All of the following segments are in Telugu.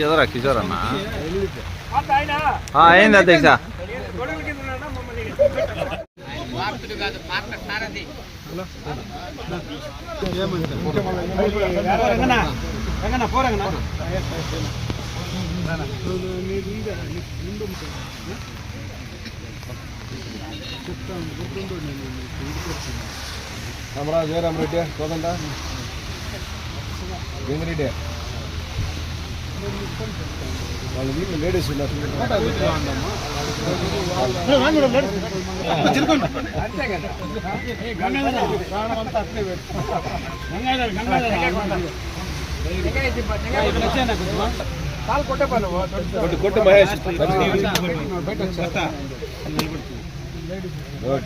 ఎదరా కిషోర్ అన్న ఆ, అయింది అధ్యక్ష రామరా జయరామ్ రెడ్డి కోదండ భీమిరెడ్డి. వాళ్ళు వీళ్ళు లేడీస్ ఉన్నారు. కొట్టు కొట్టు మహేష్ గుడ్.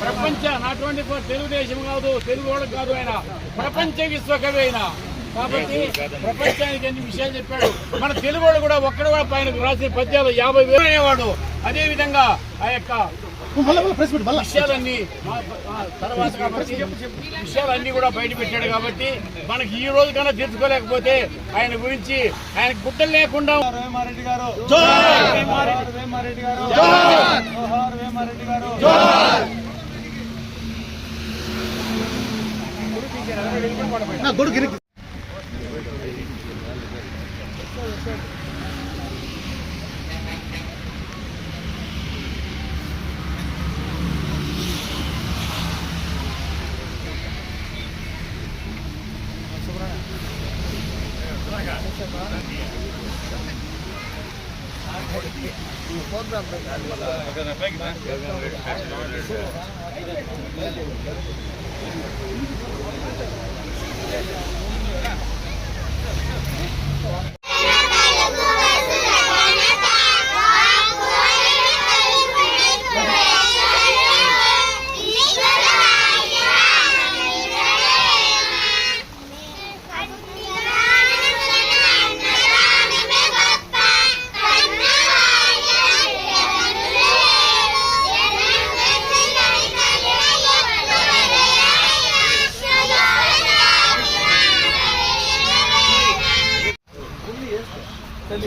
ప్రపంచ నాట్ ఓన్లీ ఫర్ తెలుగుదేశం కాదు తెలుగు వాళ్ళకి కాదు ఆయన ప్రపంచ విశ్వకవి ఆయన కాబట్టి ప్రపంచానికి అన్ని విషయాలు చెప్పాడు మన తెలుగు వాళ్ళు కూడా ఒక్కడ కూడా పైన రాసిన పద్యాలు యాభై వేలు అనేవాడు. అదే విధంగా ఆ యొక్క విషయాలన్నీ మా- మా తర్వాత కాబట్టి విషయాలన్నీ కూడా బయట పెట్టాడు కాబట్టి మనకి ఈ రోజు కన్నా తెలుసుకోలేకపోతే ఆయన గురించి ఆయన గుడ్డలు లేకుండా వేమారెడ్డి గారు. వేమారెడ్డి గారు. వేమారెడ్డి గారు.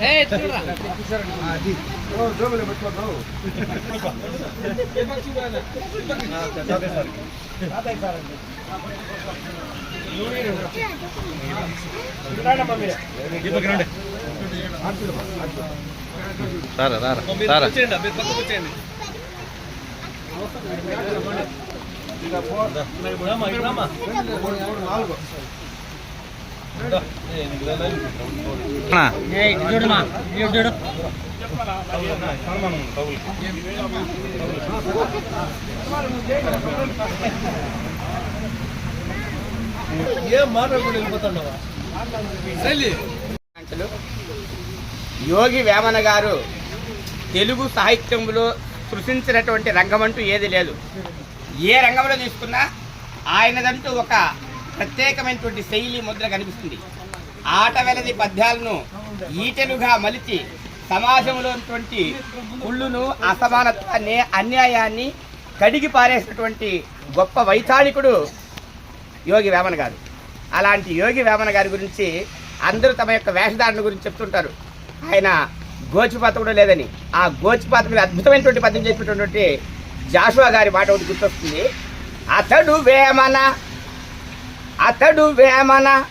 రైట్ నా రారా రారా రారా అన్నా, ఏం మాట్లాడుకుంటూ వెళ్ళిపోతాండవా? యోగి వేమన గారు తెలుగు సాహిత్యంలో సృష్టించినటువంటి రంగం అంటూ ఏది లేదు. ఏ రంగంలో తీసుకున్నా ఆయనదంటూ ఒక ప్రత్యేకమైనటువంటి శైలి ముద్ర కనిపిస్తుంది. ఆట వెలది పద్యాలను ఈటెలుగా మలిచి సమాజంలో ఉన్నటువంటి కుళ్ళును అసమానత్వాన్ని అన్యాయాన్ని కడిగి పారేసినటువంటి గొప్ప వైతాళికుడు యోగి వేమన గారు. అలాంటి యోగి వేమన గారి గురించి అందరూ తమ యొక్క వేషధారణ గురించి చెప్తుంటారు. ఆయన గోచిపాతకుడు లేదని. ఆ గోచిపాత మీద అద్భుతమైనటువంటి పద్యం చేసినటువంటి జాషువా గారి మాట ఒకటి గుర్తొస్తుంది. అతడు వేమన అతడు వేమన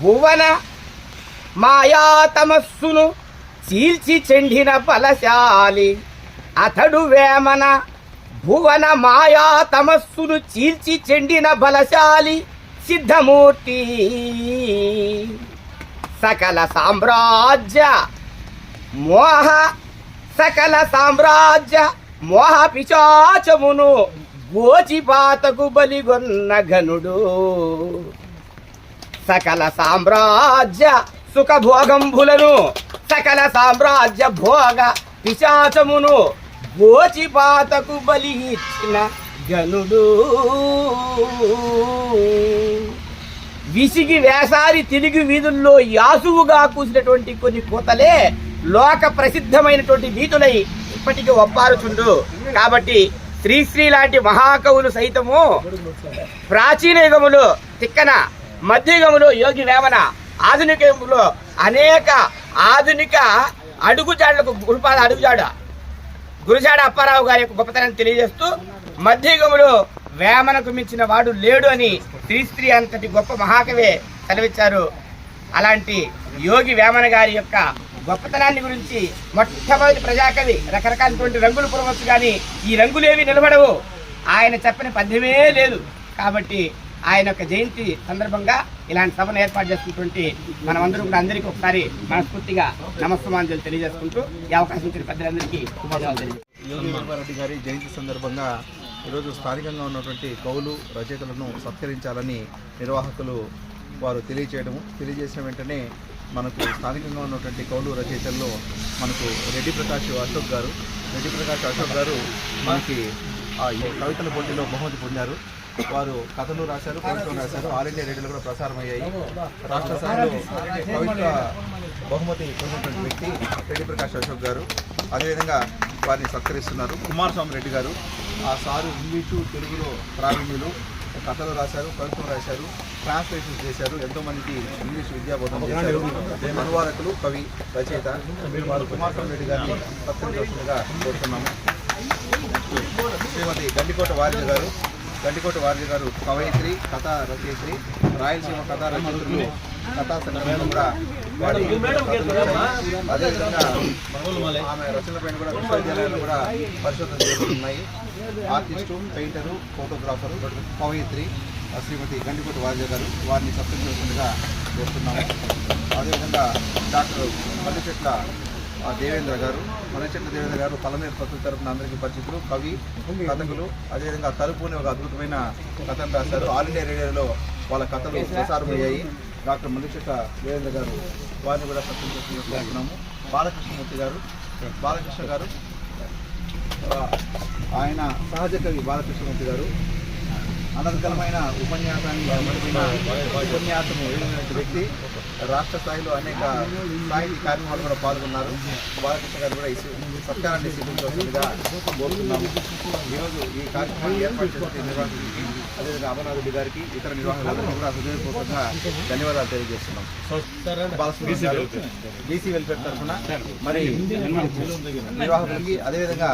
భువన మాయా తమస్సును చీల్చి చెండిన బలశాలి. అతడు వేమన భువన మాయా తమస్సును చీల్చి చెండిన బలశాలి సిద్ధమూర్తి. సకల సామ్రాజ్య మోహ సకల సామ్రాజ్య మోహ పిచాచమును గోచిపాతకు బలిగొన్న ఘనుడు. సకల సామ్రాజ్య సుఖభోగంభులను సకల సామ్రాజ్య భోగ పిశాచమును గోచిపాతకు బలి ఇచ్చిన గనుడు విసిగి వేసారి తిరిగి వీధుల్లో యాసువుగా కూసినటువంటి కొన్ని కూతలే లోక ప్రసిద్ధమైనటువంటి నీతులై ఇప్పటికీ ఒప్పారుచుండు. కాబట్టి శ్రీశ్రీ లాంటి మహాకవులు సైతము ప్రాచీన యుగములు తిక్కన మధ్యయుగములు యోగి వేమన ఆధునిక యుగంలో అనేక ఆధునిక అడుగుజాడలకు గురుపాద అడుగుజాడ. గురుజాడ అప్పారావు గారి యొక్క గొప్పతనాన్ని తెలియజేస్తూ మధ్యయుగములో వేమనకు మించిన వాడు లేడు అని శ్రీశ్రీ అంతటి గొప్ప మహాకవే సెలవిచ్చారు. అలాంటి యోగి వేమన గారి యొక్క గొప్పతనాన్ని గురించి మొట్టమొదటి ప్రజాకవి రకరకాలటువంటి రంగులు పురవచ్చు కానీ ఈ రంగులేవి నిలబడవు. ఆయన చెప్పని పద్యమే లేదు. కాబట్టి ఆయన యొక్క జయంతి సందర్భంగా ఇలాంటి సభను ఏర్పాటు చేసుకున్నటువంటి మనమందరం కూడా అందరికీ ఒకసారి మనస్ఫూర్తిగా నమస్కారం తెలియజేసుకుంటూ ఈ అవకాశం ఇచ్చిన పెద్దలందరికీ ధన్యవాదాలు గారి జయంతి సందర్భంగా ఈరోజు స్థానికంగా ఉన్నటువంటి కవులు రచయితలను సత్కరించాలని నిర్వాహకులు వారు తెలియచేయడము తెలియజేసిన వెంటనే మనకు స్థానికంగా ఉన్నటువంటి కౌలు రచయితల్లో మనకు రెడ్డి ప్రకాష్ అశోక్ గారు. రెడ్డి ప్రకాష్ అశోక్ గారు మనకి ఆ ఈ కవితల పోటీలో బహుమతి పొందారు. వారు కథలు రాశారు కవితలు రాశారు. ఆల్ ఇండియా రేడియోలు కూడా ప్రసారం అయ్యాయి రాష్ట్ర స్థాయిలో కవిత బహుమతి పొందినటువంటి వ్యక్తి రెడ్డి ప్రకాష్ అశోక్ గారు. అదేవిధంగా వారిని సత్కరిస్తున్నారు కుమారస్వామి రెడ్డి గారు. ఆ సారు ఇంగ్లీషు తెలుగులో ప్రావీణ్యులు. కథలు రాశారు కవిత్వం రాశారు ట్రాన్స్లేషన్ చేశారు ఎంతో మందికి ఇంగ్లీష్ విద్యాబోధన చేశారు. అనువాదకులు కవి రచయిత వారు కుమారస్వామి రెడ్డి గారిని సత్కరించవలసిందిగా కోరుతున్నాము. శ్రీమతి గండికోట వారిజ గారు గండికోట వారిజ గారు కవయిత్రి కథా రచయిత్రి రాయలసీమ కథా రచయిత్రులు కథా సంఘంలో కూడా వారి. అదేవిధంగా ఆమె రచనలపైన కూడా విశ్వవిద్యాలయాలు కూడా పరిశోధన జరుగుతున్నాయి. ఆర్టిస్టు పెయింటరు ఫోటోగ్రాఫరు కవయిత్రి శ్రీమతి గండికోట వాద్య గారు వారిని సత్కరించవలసిందిగా కోరుతున్నాము అదేవిధంగా డాక్టర్ మల్లిచెట్ల దేవేంద్ర గారు మలచెట్ల దేవేంద్ర గారు తలమేర పత్రిక తరపున అందరికీ పరిచితులు కవి కథకులు అదేవిధంగా తలుపు అనే ఒక అద్భుతమైన కథను రాశారు. ఆల్ ఇండియా రేడియోలో వాళ్ళ కథలు ప్రసారమయ్యాయి. డాక్టర్ మల్లిచెట్ల దేవేంద్ర గారు వారిని కూడా సత్కరించుకుంటున్నాము బాలకృష్ణమూర్తి గారు బాలకృష్ణ గారు ఆయన సహజ కవి బాలకృష్ణమూర్తి గారు. అనర్గళమైన ఉపన్యాసాన్ని ఉపన్యాసము ఎదిగినటువంటి వ్యక్తి. రాష్ట్ర స్థాయిలో అనేక సాహితీ కార్యక్రమాలు కూడా పాల్గొన్నారు. బాలకృష్ణ గారు కూడా సత్కారాన్ని స్వీకరించవలసిందిగా కోరుతున్నాము. ఈరోజు ఈ కార్యక్రమాన్ని ఏర్పాటు చేసిన నిర్వాహకులకి అదేవిధంగా అమర్నాథ్ గారికి ఇతర నిర్వాహకులందరికీ కూడా హృదయపూర్వకంగా ధన్యవాదాలు తెలియజేస్తున్నాం. బీసీ వెల్ఫేర్ తరఫున మరి నిర్వాహకులకి అదేవిధంగా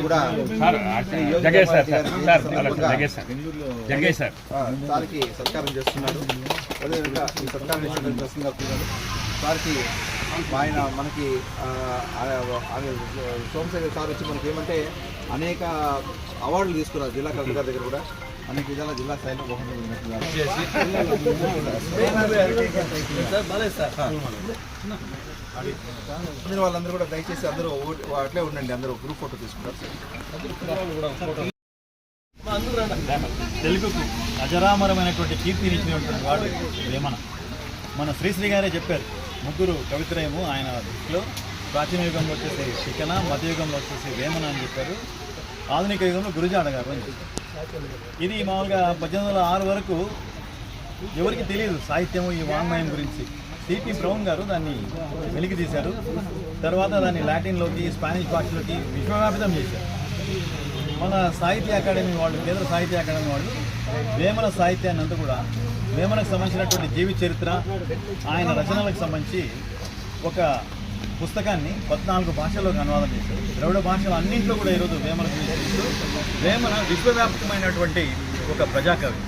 కూడా సార్కి సత్కారం చేస్తున్నారు అదేవిధంగా ఈ సత్కారం చేస్తున్నారు సార్కి ఆయన మనకి సోమశేఖర్ సార్ వచ్చి మనకి ఏమంటే అనేక అవార్డులు తీసుకున్నారు జిల్లా కలెక్టర్ గారి దగ్గర కూడా. అనేక విధాల జిల్లా స్థాయిలో బహుమతులు అందరూ వాళ్ళందరూ కూడా దయచేసి అందరూ అట్లే ఉండండి అందరూ గ్రూప్ ఫోటో తీసుకుంటారు. తెలుగుకు అజరామరమైనటువంటి కీర్తినిచ్చినటువంటి వాడు వేమన మన శ్రీశ్రీ గారే చెప్పారు ముగ్గురు కవిత్రయము ఆయన దృష్టిలో ప్రాచీన యుగంలో వచ్చేసి శిఖన మధ్యయుగంలో వచ్చేసి వేమన అని చెప్పారు. ఆధునిక యుగంలో గురుజాడ గారు అని ఇది మామూలుగా పద్దెనిమిది వందల ఆరు వరకు ఎవరికి తెలియదు సాహిత్యము ఈ వాంగ్మయం గురించి. సిపి బ్రౌన్ గారు దాన్ని వెలికి తీశారు. తర్వాత దాన్ని లాటిన్లోకి స్పానిష్ భాషలోకి విశ్వవ్యాపితం చేశారు. మన సాహిత్య అకాడమీ వాళ్ళు కేంద్ర సాహిత్య అకాడమీ వాళ్ళు వేమన సాహిత్యాన్ని అంతా కూడా వేమనకు సంబంధించినటువంటి జీవి చరిత్ర ఆయన రచనలకు సంబంధించి ఒక పుస్తకాన్ని పద్నాలుగు భాషల్లోకి అనువాదం చేశారు. ద్రవిడ భాషలు అన్నింటిలో కూడా ఈరోజు వేమన చూస్తూ వేమన విశ్వవ్యాప్తమైనటువంటి ఒక ప్రజాకవి.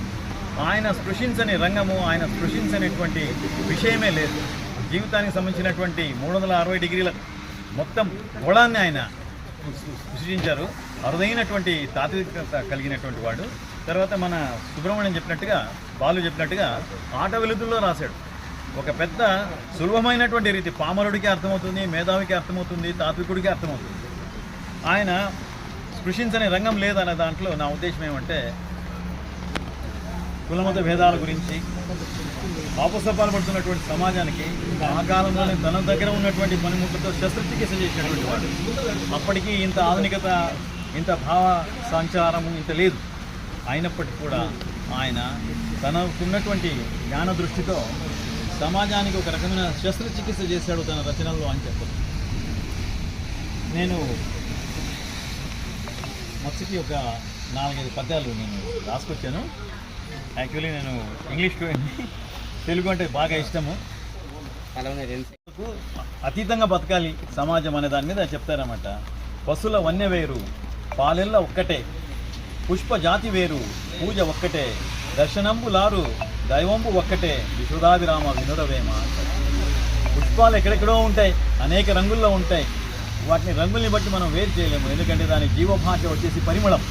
ఆయన స్పృశించని రంగము ఆయన స్పృశించనటువంటి విషయమే లేదు. జీవితానికి సంబంధించినటువంటి మూడు వందల అరవై డిగ్రీల మొత్తం గోళాన్ని ఆయన సృష్టించారు. అరుదైనటువంటి తాత్వికత కలిగినటువంటి వాడు. తర్వాత మన సుబ్రహ్మణ్యం చెప్పినట్టుగా బాలు చెప్పినట్టుగా ఆట వెలుతుల్లో రాశాడు. ఒక పెద్ద సులభమైనటువంటి రీతి. పామరుడికి అర్థమవుతుంది మేధావికి అర్థమవుతుంది తాత్వికుడికి అర్థమవుతుంది. ఆయన స్పృశించని రంగం లేదనే దాంట్లో నా ఉద్దేశం ఏమంటే కులమత భేదాల గురించి ఆపసపాలు పడుతున్నటువంటి సమాజానికి ఆ కాలంలోనే తన దగ్గర ఉన్నటువంటి పనిముట్లతో శస్త్రచికిత్స చేసినటువంటి వాడు. అప్పటికీ ఇంత ఆధునికత ఇంత భావ సంచారము ఇంత లేదు. అయినప్పటికీ కూడా ఆయన తనకున్నటువంటి జ్ఞాన దృష్టితో సమాజానికి ఒక రకమైన శస్త్రచికిత్స చేశాడు తన రచనల్లో అని చెప్పదు నేను మత్స్యకి ఒక నాలుగైదు పద్యాలు నేను రాసుకొచ్చాను. యాక్చువల్లీ నేను ఇంగ్లీష్ తెలుగు అంటే బాగా ఇష్టము. అతీతంగా బతకాలి సమాజం అనే దాని మీద చెప్తారన్నమాట. పశుల వన్య వేరు పాలెల్ల ఒక్కటే పుష్ప జాతి వేరు పూజ ఒక్కటే దర్శనంబు లారు దైవంబు ఒక్కటే విశుధాభిరామ వినురవేమ పుష్పాలు ఎక్కడెక్కడో ఉంటాయి అనేక రంగుల్లో ఉంటాయి. వాటిని రంగుల్ని బట్టి మనం వేరు చేయలేము. ఎందుకంటే దాని జీవభాష వచ్చేసి పరిమళం.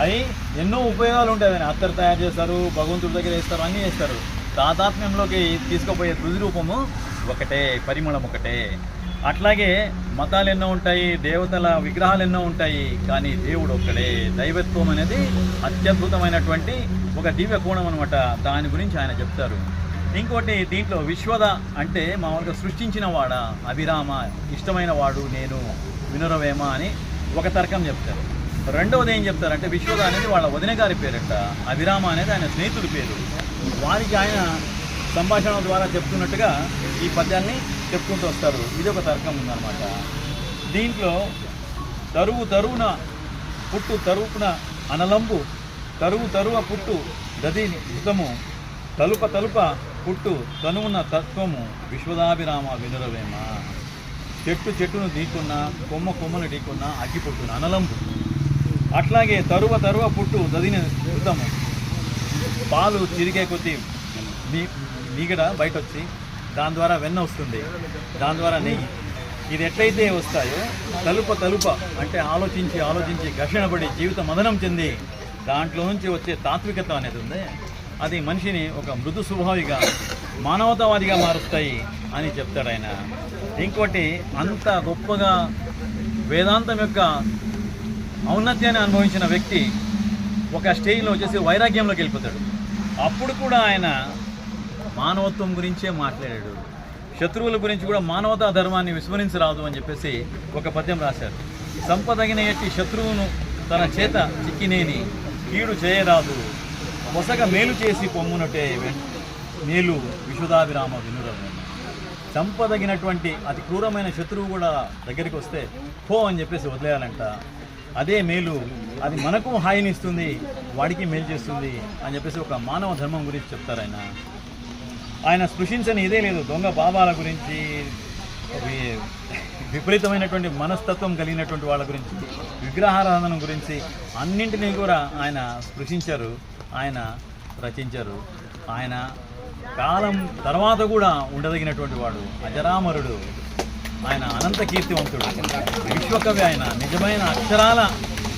అవి ఎన్నో ఉపయోగాలు ఉంటాయి. దాన్ని అత్తరు తయారు చేస్తారు భగవంతుడి దగ్గర వేస్తారు అన్నీ వేస్తారు. తాతాత్మ్యంలోకి తీసుకుపోయే తుది రూపము ఒకటే పరిమళం ఒకటే. అట్లాగే మతాలు ఎన్నో ఉంటాయి దేవతల విగ్రహాలు ఎన్నో ఉంటాయి కానీ దేవుడు ఒక్కడే. దైవత్వం అనేది అత్యద్భుతమైనటువంటి ఒక దివ్య కోణం అనమాట దాని గురించి ఆయన చెప్తారు. ఇంకోటి దీంట్లో విశ్వద అంటే మామూలుగా సృష్టించిన వాడ? అభిరామ ఇష్టమైన వాడు నేను వినురవేమ అని ఒక తర్కం చెప్తారు. రెండవది ఏం చెప్తారంటే విశ్వద అనేది వాళ్ళ వదిన గారి పేరట. అభిరామ అనేది ఆయన స్నేహితుడి పేరు. వారికి ఆయన సంభాషణ ద్వారా చెప్తున్నట్టుగా ఈ పద్యాన్ని చెప్పుకుంటూ వస్తారు. ఇది ఒక తర్కం ఉందన్నమాట. దీంట్లో తరువు తరువున పుట్టు తరువున అనలంబు తరువు తరువ పుట్టు గది యుతము తలుప తలుప పుట్టు తనువున తత్వము. విశ్వదాభిరామ వినురవేమ. చెట్టు చెట్టును ఢీకున్నా కొమ్మ కొమ్మను ఢీకున్నా అగ్గి పుట్టున అనలంబు. అట్లాగే తరువ తరువ పుట్టు దదిని యుతము పాలు చిరిగే కొద్దీ మీ మీగడ బయట వచ్చి దాని ద్వారా వెన్న వస్తుంది. దాని ద్వారా నెయ్యి. ఇది ఎట్లయితే వస్తాయో తలుప తలుప అంటే ఆలోచించి ఆలోచించి ఘర్షణ పడి జీవిత మదనం చెంది దాంట్లో నుంచి వచ్చే తాత్వికత అనేది ఉంది. అది మనిషిని ఒక మృదు స్వభావిగా మానవతావాదిగా మారుస్తాయి అని చెప్తాడు ఆయన. ఇంకోటి అంత గొప్పగా వేదాంతం యొక్క ఔన్నత్యాన్ని అనుభవించిన వ్యక్తి ఒక స్టేజ్లో వచ్చేసి వైరాగ్యంలోకి వెళ్ళిపోతాడు. అప్పుడు కూడా ఆయన మానవత్వం గురించే మాట్లాడాడు. శత్రువుల గురించి కూడా మానవతా ధర్మాన్ని విస్మరించరాదు అని చెప్పేసి ఒక పద్యం రాశారు. సంపదగిన ఎట్టి శత్రువును తన చేత చిక్కినేని కీడు చేయరాదు. మొసగ మేలు చేసి పొమ్మునటే మేలు విశుధాభిరామ వినురము. చంపదగినటువంటి అతి క్రూరమైన శత్రువు కూడా దగ్గరికి వస్తే పో అని చెప్పేసి వదిలేయాలంట. అదే మేలు అది మనకు హాయినిస్తుంది వాడికి మేలు చేస్తుంది అని చెప్పేసి ఒక మానవ ధర్మం గురించి చెప్తారు ఆయన. ఆయన స్పృశించని ఇదే లేదు. దొంగ బాబాల గురించి విపరీతమైనటువంటి మనస్తత్వం కలిగినటువంటి వాళ్ళ గురించి విగ్రహారాధన గురించి అన్నింటినీ కూడా ఆయన స్పృశించారు ఆయన రచించారు. ఆయన కాలం తర్వాత కూడా ఉండదగినటువంటి వాడు అజరామరుడు. ఆయన అనంత కీర్తివంతుడు. విశ్వకవి ఆయన నిజమైన అక్షరాల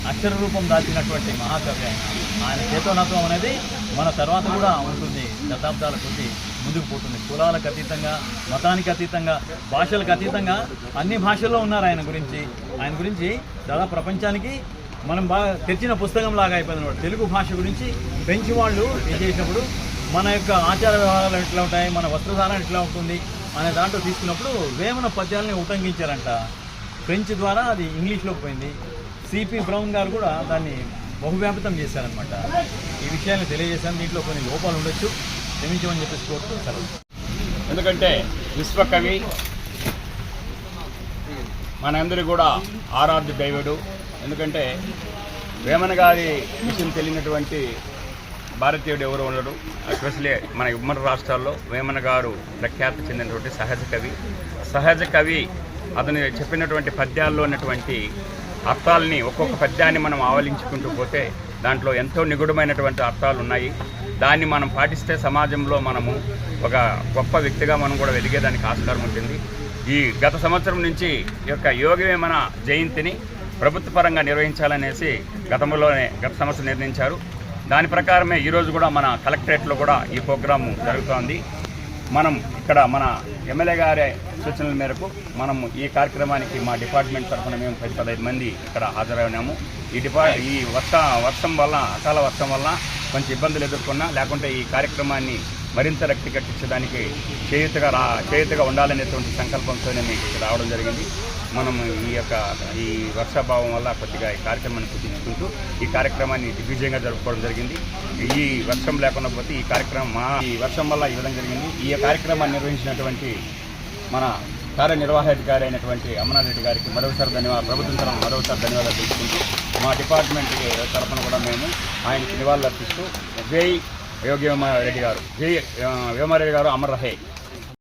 అక్షర రూపం దాచినటువంటి మహాకవి ఆయన. ఆయన చేతనత్వం అనేది మన తర్వాత కూడా ఉంటుంది శతాబ్దాల కొద్దీ ముందుకు పోతుంది. కులాలకు అతీతంగా మతానికి అతీతంగా భాషలకు అతీతంగా అన్ని భాషల్లో ఉన్నారు ఆయన గురించి. ఆయన గురించి చాలా ప్రపంచానికి మనం బాగా తెచ్చిన పుస్తకం లాగా అయిపోయింది తెలుగు భాష గురించి పెంచి వాళ్ళు ఏం చేసినప్పుడు మన యొక్క ఆచార వ్యవహారాలు ఎట్లా ఉంటాయి మన వస్త్రధారణ ఎట్లా ఉంటుంది అనే దాంట్లో తీసుకున్నప్పుడు వేమన పద్యాలని ఉటంకించారంట. ఫ్రెంచ్ ద్వారా అది ఇంగ్లీష్లోకి పోయింది. సిపి బ్రౌన్ గారు కూడా దాన్ని బహువ్యాపితం చేశారనమాట. ఈ విషయాన్ని తెలియజేశాను. దీంట్లో కొన్ని లోపాలు ఉండొచ్చు. క్షమించమని చెప్పేసి కోరుతూ ఎందుకంటే విశ్వకవి మనందరి కూడా ఆరాధ్య దైవుడు. ఎందుకంటే వేమన గారి విషయం తెలియనటువంటి భారతీయుడు ఎవరు ఉండడు. ఎస్పెషలీ మన ఉమ్మడి రాష్ట్రాల్లో వేమన గారు ప్రఖ్యాతి చెందినటువంటి సహజ కవి. సహజ కవి అతను చెప్పినటువంటి పద్యాల్లో ఉన్నటువంటి అర్థాలని ఒక్కొక్క పద్యాన్ని మనం ఆవలించుకుంటూ పోతే దాంట్లో ఎంతో నిగుడమైనటువంటి అర్థాలు ఉన్నాయి. దాన్ని మనం పాటిస్తే సమాజంలో మనము ఒక గొప్ప వ్యక్తిగా మనం కూడా వెలిగేదానికి ఆస్కారం ఉంటుంది. ఈ గత సంవత్సరం నుంచి ఈ యొక్క యోగవేమన జయంతిని ప్రభుత్వపరంగా నిర్వహించాలనేసి గతంలోనే గత సంవత్సరం నిర్ణయించారు. దాని ప్రకారమే ఈరోజు కూడా మన కలెక్టరేట్లో కూడా ఈ ప్రోగ్రాము జరుగుతోంది. మనం ఇక్కడ మన ఎమ్మెల్యే గారి సూచనల మేరకు మనం ఈ కార్యక్రమానికి మా డిపార్ట్మెంట్ తరఫున మేము పది పదహైదు మంది ఇక్కడ హాజరైనాము ఈ డిపా ఈ వర్ష వర్షం వల్ల అకాల వర్షం వల్ల కొంచెం ఇబ్బందులు ఎదుర్కొన్నా లేకుంటే ఈ కార్యక్రమాన్ని మరింత రక్తి కట్టించడానికి చేయుతగా రా చేయుతగా ఉండాలనేటువంటి సంకల్పంతో మేము ఇక్కడ రావడం జరిగింది. మనం ఈ యొక్క ఈ వర్షాభావం వల్ల కొద్దిగా ఈ కార్యక్రమాన్ని కుదించుకుంటూ ఈ కార్యక్రమాన్ని దిగ్విజయంగా జరుపుకోవడం జరిగింది. ఈ వర్షం లేకుండా పోతే ఈ కార్యక్రమం మా ఈ వర్షం వల్ల ఈ విధంగా జరిగింది. ఈ కార్యక్రమాన్ని నిర్వహించినటువంటి మన కార్యనిర్వాహాధికారి అయినటువంటి అమర్నాథ్ రెడ్డి గారికి మరోసారి ధన్యవాదాలు. ప్రభుత్వం తరఫున మరోసారి ధన్యవాదాలు తెలుసుకుంటూ మా డిపార్ట్మెంట్ తరఫున కూడా మేము ఆయనకి నివాళులు అర్పిస్తూ జై యోగి రెడ్డి గారు. జై వేమారెడ్డి గారు అమర్ రహే.